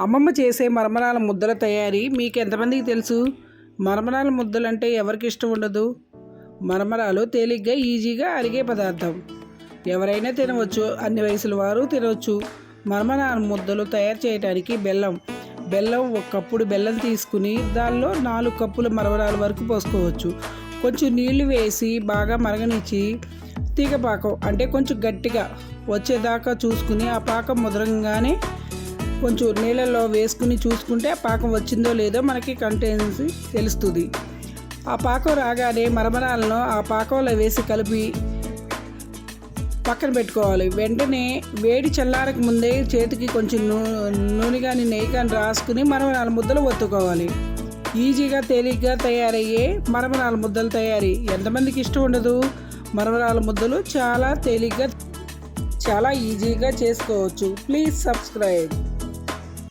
అమ్మమ్మ చేసే మరమరాల ముద్దల తయారీ మీకు ఎంతమందికి తెలుసు? మరమరాల ముద్దలు అంటే ఎవరికి ఇష్టం ఉండదు? మరమరాలు తేలిగ్గా ఈజీగా అరిగే పదార్థం. ఎవరైనా తినవచ్చు అన్ని వయసుల వారు తినవచ్చు. మరమరాల ముద్దలు తయారు చేయడానికి బెల్లం. బెల్లం ఒక కప్పుడు బెల్లం తీసుకుని దానిలో నాలుగు కప్పుల మరమరాల వరకు పోసుకోవచ్చు. కొంచెం నీళ్ళు వేసి బాగా మరగనిచ్చి తీగ పాకం అంటే కొంచెం గట్టిగా వచ్చేదాకా చూసుకుని ఆ పాకం ముదరంగానే కొంచెం నీళ్ళలో వేసుకుని చూసుకుంటే ఆ పాకం వచ్చిందో లేదో మనకి కంటెన్సీ తెలుస్తుంది. ఆ పాకం రాగానే మరమరాలను ఆ పాకంలో వేసి కలిపి పక్కన పెట్టుకోవాలి. వెంటనే వేడి చల్లారక ముందే చేతికి కొంచెం నూ నూనె కానీ నెయ్యి కానీ రాసుకుని మరమరాల ముద్దలు ఒత్తుకోవాలి. ఈజీగా తేలిగ్గా తయారయ్యే మరమరాల ముద్దలు తయారీ. ఎంతమందికి ఇష్టం ఉండదు? మరమరాల ముద్దలు చాలా తేలిగ్గా చాలా ఈజీగా చేసుకోవచ్చు. Please subscribe.